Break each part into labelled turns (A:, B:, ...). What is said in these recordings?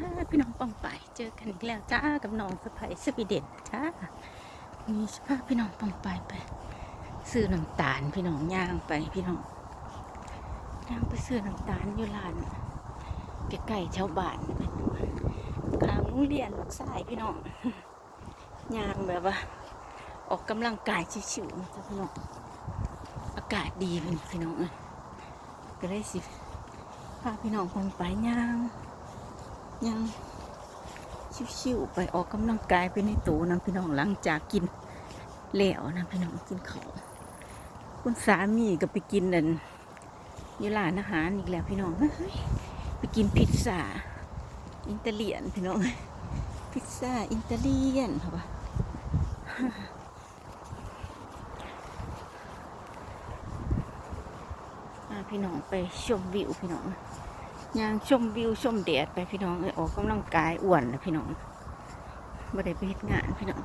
A: จ้าพี่น้องปองไปเจอกันอีกแล้วจ้ากับน้องสะพายสวีเดนจ้ามีสภาพพี่น้องปองไปไปซื้อน้ำตาลพี่น้องย่างไปพี่น้องย่างไปซื้อน้ำตาลอยู่ร้านใกล้ๆชาวบ้านกลางโรงเรียนลูกชายพี่น้องย่างแบบว่า ออกกำลังกายชิวๆนะจ้าพี่น้องอากาศดีพี่พี่น้องเอ้ยก็เลยสิพาพี่น้องคนไปย่าง ย่างชิวๆไปออกกำลังกายไปในตู้นะพี่น้องหลังจากกินแล้วนะพี่น้องกินเขาคุณสามีก็ไปกินนั่นยี่ร้านอาหารอีกแล้วพี่น้องไปกินพิซซ่าอิตาเลียนพี่น้องพิซซ่าอิตาเลียนค่ะปะพี่น้องไปชมวิวพี่น้อง ย่างชมวิวชมแดดไปพี่น้องเอยออกกำลังกายอ้วนนะพี่น้องไม่ได้ไปเฮ็ดงานพี่น้อง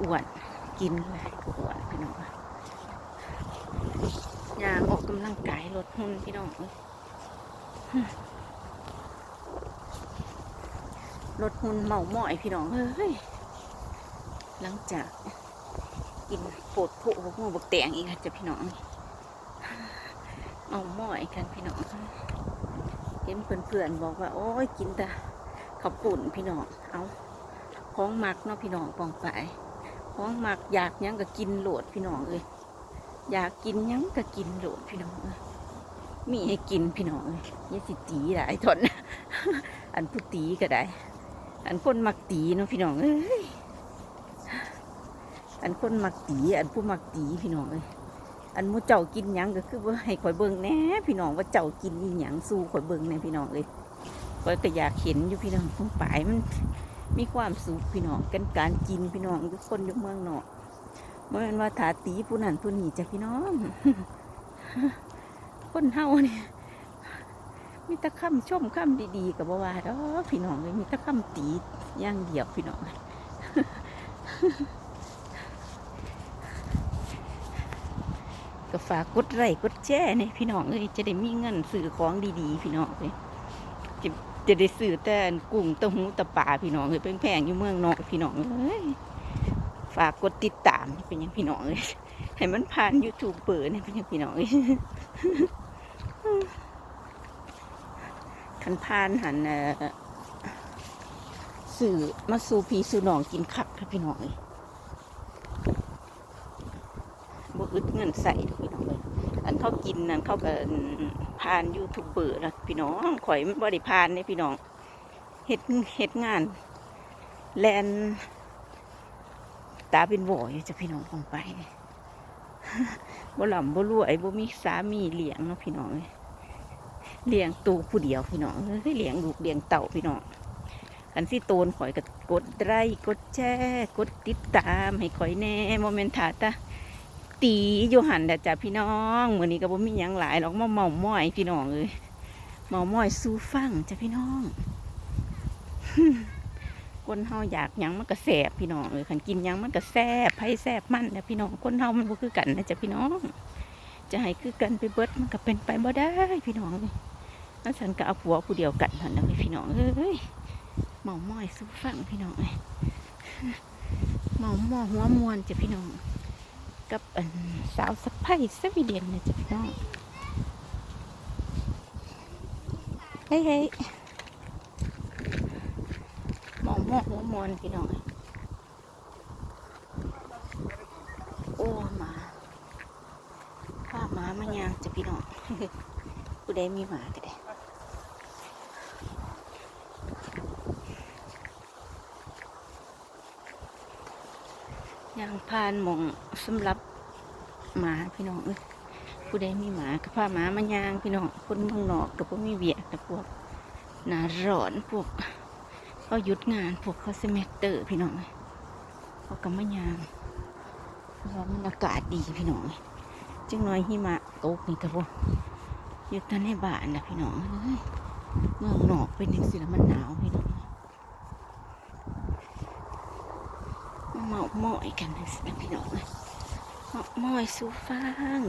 A: อ้วนกินอะไรก็อ้วนพี่น้องยางออกกำลังกายลดหุ่นพี่น้องลดหุ่นเมาหมอยพี่น้องเอ้ยหลังจากกินโปดโผบกมือบกแตงอีกแล้วจ้ะพี่น้อง เอาหม้อยกันพี่น้องเห็นเพื่อนๆบอกว่า โอ้ยกินแต่ข้าวปุ่นพี่น้องเอาของหมักเนาะพี่น้องปองไปของหมักอยากยังก็กินโหลดพี่น้องเลยอยากกินยังก็กินโหลดพี่น้องเอ้ยมีให้กินพี่น้องเลยยาสิตีหลายทนอันผู้ตีก็ได้ อันคนมักตีเนาะพี่น้องเอ้ยอันคนมักตีอันผู้มักตีพี่น้องเอ้ย อันมูเจ้ากินหยังก็คือว่าให้ข่อยเบิ่งแน่พี่น้องว่าเจ้ากินอีหยังสู้ข่อยเบิ่งแน่พี่น้องเอ้ยข่อยก็อยากเห็นอยู่พี่น้องตรงปลายมัน มีความสุขพี่น้องกันการกินพี่น้องทุกคนอยู่เมืองนอกเมื่อมันว่าถาตีผู้นั้นผู้นี้จ้ะพี่น้องคนเฮาเนี่ยมีต่คำชมคำดีๆกับว่าดอกพี่น้องเลยมีต่คำตีอย่างเดียวพี่น้อง ก็ฝากกดไลค์กดแชร์เนี่ยพี่น้องเอ้ยจะได้มีเงินซื้อของดีๆ พี่น้องเอ้ยจะจะได้ซื้อแต่กุ้งเต้าหู้ตะปลาพี่น้องเอ้ยแพงๆอยู่เมืองนอกพี่น้องเอ้ยฝากกดติดตามเป็นยังพี่น้องเอ้ยให้มันผ่านยูทูบเปิดเนี่ยเป็นยังพี่น้องเอ้ยคันผ่านหันเอ่อสื่อมาสู่พี่สู่น้องกินขับค่ะพี่น้องเอ้ย บ่อึดเงินใส่ดอกพี่น้องเลยอันเขากินนั่นเขาก็ผ่านยูทูบเบอร์นะพี่น้องข่อยมันบ่ได้ผ่านเนี่ยพี่น้องเฮ็ดเฮ็ดงาน แลนตาเป็นบ่อยจะพี่น้องลงไปบ่หล่ำบ่รวยบ่มีสามีเลี้ยงเนาะพี่น้องเลี้ยงตูผู้เดียวพี่น้องเอ้เลี้ยงลูกเลี้ยงเต่าพี่น้องอันที่โตนข่อยก็กดไลค์กดแชร์กดติดตามให้ข่อยแน่โมเมนต์ถาตา ตีอยู่หันแต่จ้ะพี่น้องมื้อนี้ก็บ่มีหยังหลายหรอกมาเมาม้อยพี่น้องเอ้ยเมาม้อยสู้ฟังจ้ะพี่น้อง คนเฮาอยากหยังมันก็แสบพี่น้องเอ้ยคันกินหยังมันก็แสบไผแสบมันนะพี่น้องคนเฮามันบ่คือกันนะจ้ะพี่น้อง จะให้คือกันไปเบิดมันก็เป็นไปบ่ได้พี่น้องเอ้ยนั่นฉันก็เอาผัวผู้เดียวกันนั่นนะพี่น้องเอ้ยเมาม้อยสู้ฟังพี่น้องเอ้ยเมาม้อหัวมวนจ้ะพี่น้อง กับสาวสะพ้ายสวีเดนนะจ๊ะพี่น้องเฮ้ยเฮ้ยมองมองหัวมอนพี่น้องโอ้หมาข้าหมามันยางจ้ะพี่น้องผู้ใดมีหมาก็ได้ ยางพานหมองสำหรับหมาพี่น้องเอ้ยผู้ใดมีหมาก็พาหมามายางพี่น้องคนเมืองนอกก็พวกมีเวียกแต่พวกหนาร้อนพวกเขาหยุดงานพวกเขาเซมเตอร์พี่น้องเขาก็มายางเพราะมันอากาศดีพี่น้องจังน้อยหิมะตกนี่ก็พวกอยู่แต่ในบ้านนะพี่น้องเอ้ยเมืองนอกเป็นอย่างสิแล้วมันหนาวพี่น้องมาเมา หมอยกันเป็นะพี่น้องเอ้ยหมอยสูฟาง